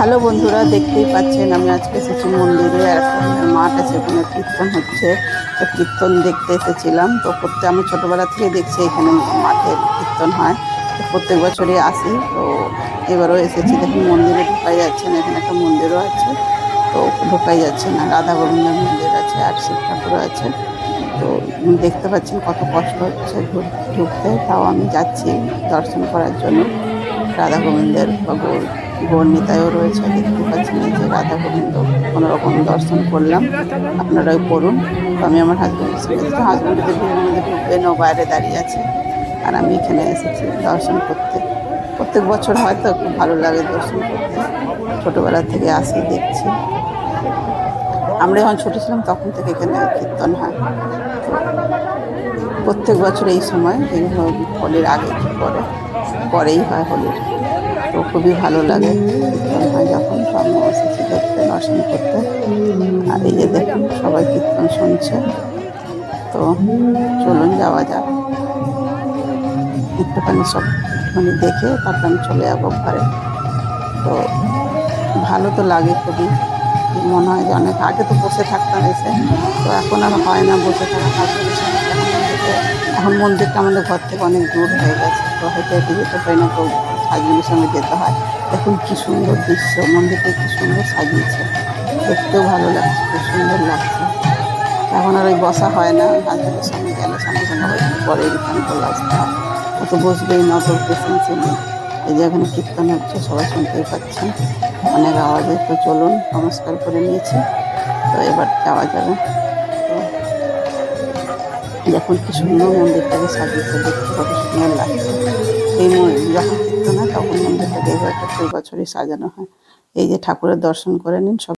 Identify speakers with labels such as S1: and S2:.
S1: Hello বন্ধুরা, দেখতেই পাচ্ছেন আমি আজকে এসেছি মন্দিরে আর মাঠ আছে, ওখানে কীর্তন হচ্ছে। তো কীর্তন দেখতে এসেছিলাম। তো প্রত্যেক, আমি ছোটোবেলা থেকে দেখছি এখানে মাঠে কীর্তন হয়। তো প্রত্যেক বছরই আসি। তো এবারও এসেছি, দেখুন মন্দিরে ঢোকাই যাচ্ছে না, এখানে একটা মন্দিরও আছে। তো ঢোকাই যাচ্ছে না, রাধা গোবিন্দের মন্দির আছে আর শিব ঠাকুরও আছে। তো দেখতে পাচ্ছেন কত কষ্ট হচ্ছে ঢুকতে, তাও আমি যাচ্ছি দর্শন করার জন্য। রাধা গোবিন্দের বা গৌর গৌরনিতায়ও রয়েছে দেখতে পাচ্ছেন যে রাধা গোবিন্দ। রকম দর্শন করলাম। আপনারাও করুন আমি আমার হাজব্যান্ডের হাজব্যান্ড যদি ভিড়ের মধ্যে ঢুকবেন, ও বাইরে দাঁড়িয়ে আছে। আর আমি এখানে এসেছি দর্শন করতে। প্রত্যেক বছর হয়তো খুব ভালো লাগে দর্শন করতে। ছোটোবেলা থেকে আসি, দেখছি। আমরা যখন ছোটো ছিলাম, তখন থেকে এখানে কীর্তন হয়। প্রত্যেক বছর এই সময় এই ফলের আগে কী করে? পরেই হয় হোলির তো খুবই ভালো লাগে। যখন আমি এসেছি দেখতে, দর্শন করতে। আর এই যে দেখুন, সবাই কীর্তন শুনছে। তো চলুন, যাওয়া যাক। একটুখানি সব মানে দেখে তারপর আমি চলে যাব ঘরে। তো ভালো তো লাগে খুবই। মনে হয় যে অনেক আগে তো বসে থাকতাম এসে। তো এখন আর হয় না বসে থাকা। সঙ্গে এখন মন্দিরটা- আমাদের ঘর থেকে অনেক দূর হয়ে গেছে। তো হয়তো হেঁটে যেতে পারি না, তো হাজবেন্ডের সঙ্গে যেতে হয়। দেখুন কি সুন্দর দৃশ্য, মন্দিরটা কি সুন্দর সাজিয়েছে। দেখতেও ভালো লাগছে, খুব সুন্দর লাগছে। এখন আর ওই বসা হয় না হাজবেন্ডের সঙ্গে গেলে সঙ্গে সঙ্গে পরে রিটার্ন চলে আসতে হয়। অত বসবেই না তোর পেশেন্সে নেই এই যে এখানে কীর্তন হচ্ছে, সবাই শুনতেই পাচ্ছেন। অনেক আওয়াজে তো চলুন, নমস্কার করে নিয়েছি। তো এবার যাওয়া যাবে। দেখুন কি সুন্দর মন্দিরটাকে সাজিয়েছে, দেখতে কত সুন্দর লাগছে। এই যখন কীর্তন তখন মন্দিরটাকে এবার প্রত্যেক বছরই সাজানো হয়। এই যে ঠাকুরের দর্শন করে নিন, সব